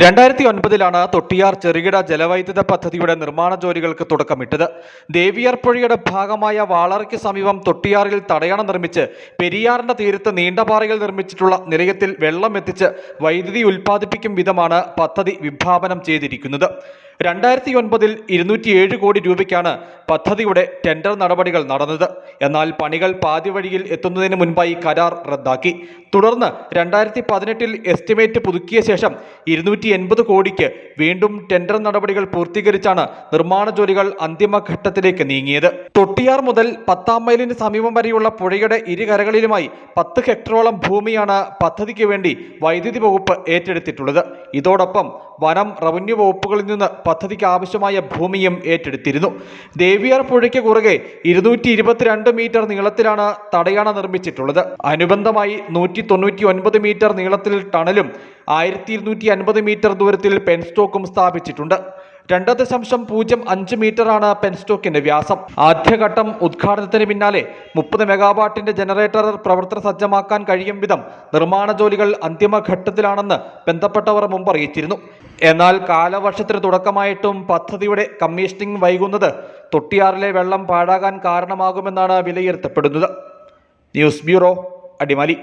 രണ്ടായിരത്തി ഒൻപതിലാണ് തൊട്ടിയാർ ചെറുകിട ജലവൈദ്യുത പദ്ധതിയുടെ നിർമ്മാണ ജോലികൾക്ക് തുടക്കമിട്ടത്. ദേവിയാർ പുഴയുടെ ഭാഗമായ വാളറയ്ക്ക് സമീപം തൊട്ടിയാറിൽ തടയണ നിർമ്മിച്ച് പെരിയാറിന്റെ തീരത്ത് നീണ്ടപാറയിൽ നിർമ്മിച്ചിട്ടുള്ള നിലയത്തിൽ വെള്ളം എത്തിച്ച് വൈദ്യുതി ഉൽപ്പാദിപ്പിക്കും വിധമാണ് പദ്ധതി വിഭാവനം ചെയ്തിരിക്കുന്നത്. രണ്ടായിരത്തി ഒൻപതിൽ ഇരുന്നൂറ്റിയേഴ് കോടി രൂപയ്ക്കാണ് പദ്ധതിയുടെ ടെൻഡർ നടപടികൾ നടന്നത്. എന്നാൽ പണികൾ പാതിവഴിയിൽ എത്തുന്നതിന് മുൻപായി കരാർ റദ്ദാക്കി. തുടർന്ന് രണ്ടായിരത്തി പതിനെട്ടിൽ എസ്റ്റിമേറ്റ് പുതുക്കിയ ശേഷം ഇരുന്നൂറ്റി എൺപത് കോടിക്ക് വീണ്ടും ടെൻഡർ നടപടികൾ പൂർത്തീകരിച്ചാണ് നിർമ്മാണ ജോലികൾ അന്തിമഘട്ടത്തിലേക്ക് നീങ്ങിയത്. തൊട്ടിയാർ മുതൽ പത്താം മൈലിന് സമീപം വരെയുള്ള പുഴയുടെ ഇരുകരകളിലുമായി പത്ത് ഹെക്ടറോളം ഭൂമിയാണ് പദ്ധതിക്ക് വേണ്ടി വൈദ്യുതി വകുപ്പ് ഏറ്റെടുത്തിട്ടുള്ളത്. ഇതോടൊപ്പം വനം റവന്യൂ വകുപ്പുകളിൽ നിന്ന് പദ്ധതിക്ക് ആവശ്യമായ ഭൂമിയും ഏറ്റെടുത്തിരുന്നു. ദേവിയാർ പുഴയ്ക്ക് കുറുകെ ഇരുന്നൂറ്റി ഇരുപത്തിരണ്ട് മീറ്റർ നീളത്തിലാണ് തടയണ നിർമ്മിച്ചിട്ടുള്ളത്. അനുബന്ധമായി നൂറ്റി തൊണ്ണൂറ്റി ഒൻപത് മീറ്റർ നീളത്തിൽ ടണലും ആയിരത്തി ഇരുന്നൂറ്റി അൻപത് മീറ്റർ ദൂരത്തിൽ പെൻസ്റ്റോക്കും സ്ഥാപിച്ചിട്ടുണ്ട്. രണ്ട് ദശാംശം പൂജ്യം അഞ്ച് മീറ്ററാണ് പെൻസ്റ്റോക്കിന്റെ വ്യാസം. ആദ്യഘട്ടം ഉദ്ഘാടനത്തിന് പിന്നാലെ മുപ്പത് മെഗാവാട്ടിന്റെ ജനറേറ്റർ പ്രവർത്തന സജ്ജമാക്കാൻ കഴിയും വിധം നിർമ്മാണ ജോലികൾ അന്തിമഘട്ടത്തിലാണെന്ന് ബന്ധപ്പെട്ടവർ മുമ്പ് അറിയിച്ചിരുന്നു. എന്നാൽ കാലവർഷത്തിന് തുടക്കമായിട്ടും പദ്ധതിയുടെ കമ്മീഷനിംഗ് വൈകുന്നത് തൊട്ടിയാറിലെ വെള്ളം പാഴാകാൻ കാരണമാകുമെന്നാണ് വിലയിരുത്തപ്പെടുന്നത്. News bureau Adimali.